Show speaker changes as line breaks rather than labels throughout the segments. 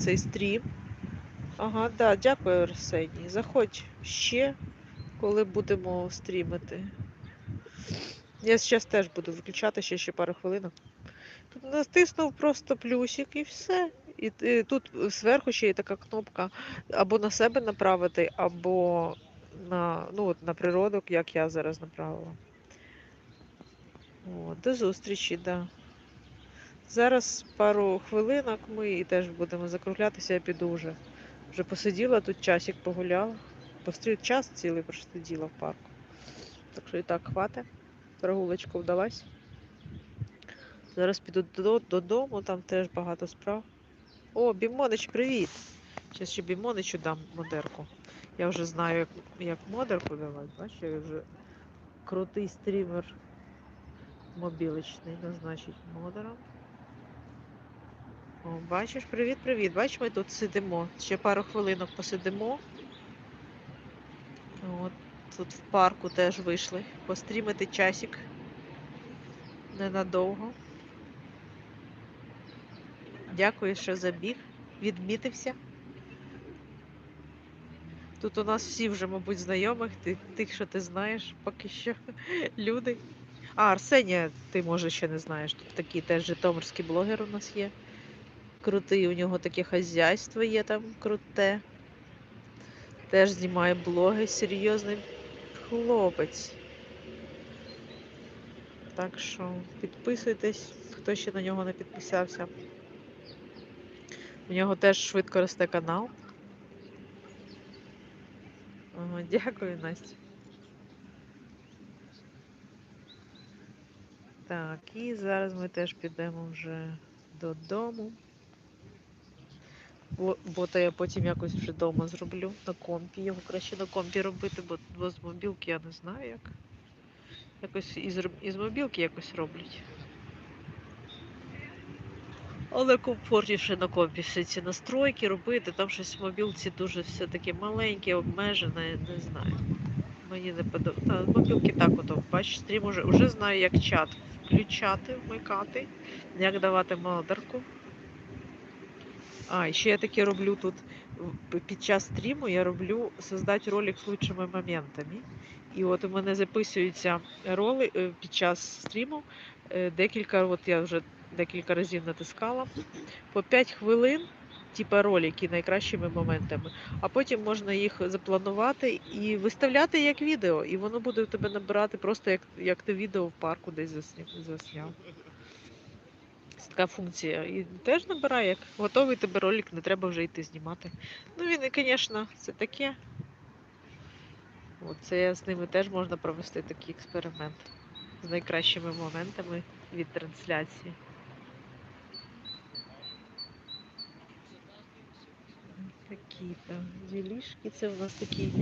цей стрім. Ага, да, дякую, Арсеній. Заходь ще, коли будемо стрімити. Я зараз теж буду виключати ще, ще пару хвилинок. Тут натиснув просто плюсик і все. І, і тут зверху ще є така кнопка або на себе направити, або на, ну, от, на природу, як я зараз направила. О, до зустрічі, да. Зараз пару хвилинок ми і теж будемо закруглятися, я піду вже. Вже посиділа тут часик погуляла. Постріл час цілий просиділа в парку. Так що і так хватить. Прогулочка вдалась. Зараз піду додому, там теж багато справ. О, Бімонич, привіт! Зараз ще Бімоничу дам модерку. Я вже знаю, як, як модерку давати. Бачиш, я вже крутий стрімер мобілочний, назначить модером. Бачиш, привіт, привіт. Бачиш, ми тут сидимо. Ще пару хвилинок посидимо. От, тут в парку теж вийшли. Пострімити часик. Ненадовго. Дякую, що забіг. Відмітився. Тут у нас всі вже, мабуть, знайомих, тих, що ти знаєш, поки що люди. А, Арсенія, ти може ще не знаєш. Тут такий теж житомирський блогер у нас є. Крутий, у нього таке хазяйство є там круте. Теж знімає блоги, серйозний хлопець. Так що підписуйтесь, хто ще на нього не підписався. У нього теж швидко росте канал. Дякую, Настя. Так, і зараз ми теж підемо вже додому. Бо, то я потім якось вже вдома зроблю на компі. Його краще на компі робити, бо, бо з мобілки я не знаю як. Якось із, із мобілки якось роблять. Але комфортніше на компі всі ці настройки робити. Там щось в мобілці дуже все таке маленьке, обмежене, не знаю. Мені не подобається. Мобілки так ото, бачиш, стрім уже, уже знаю, як чат включати, вмикати, як давати модерку. А, ще я таке роблю тут під час стріму я роблю создати ролик з лучшими моментами. І от у мене записуються роли е, під час стріму. е, Декілька, от я вже декілька разів натискала. По 5 хвилин, типа ролики найкращими моментами. А потім можна їх запланувати і виставляти як відео. І воно буде у тебе набирати просто як, як ти відео в парку десь засняв. Така функція. І теж набирає, як готовий тебе ролик, не треба вже йти знімати. Ну він, звісно, це таке. От це з ними теж можна провести такий експеримент з найкращими моментами від трансляції. Такі там ділішки. Це у нас такий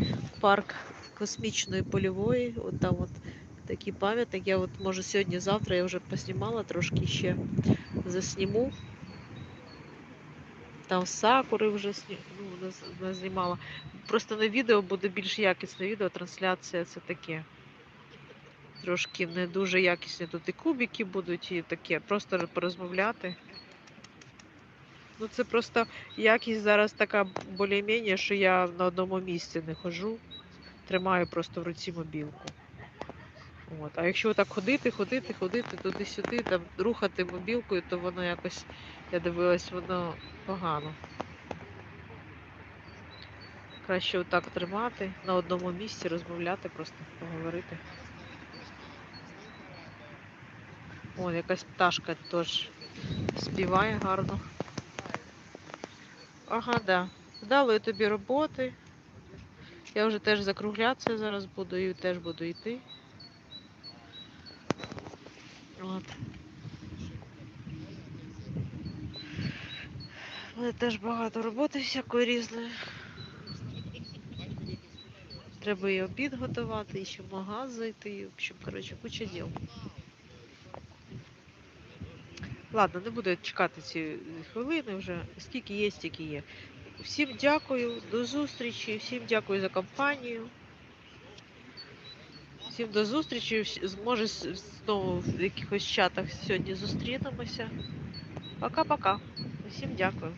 парк космічної польової. От там от такий пам'ятник. Я от може сьогодні-завтра я вже поснімала трошки ще засніму. Там сакури вже ну, назнімала. Просто на відео буде більш якісне відео, трансляція це таке. Трошки не дуже якісні тут і кубики будуть, і таке. Просто порозмовляти. Ну це просто якість зараз така більш-менш, що я на одному місці не хожу. Тримаю просто в руці мобілку. От. А якщо так ходити, ходити, ходити туди-сюди, там рухати мобілкою, то воно якось, я дивилась, воно погано. Краще отак тримати, на одному місці розмовляти, просто поговорити. О, якась пташка теж співає гарно. Ага, да. Вдалої тобі роботи. Я вже теж закруглятися зараз буду і теж буду йти. От. Мене теж багато роботи всякої різної. Треба і обід готувати, і ще в магаз зайти, і, в общем, коротше, куча діл. Ладно, не буду чекати ці хвилини вже. Скільки є, стільки є. Всім дякую, до зустрічі, всім дякую за компанію. Всім до зустрічі. Може, знову в якихось чатах сьогодні зустрінемося. Пока-пока. Усім дякую.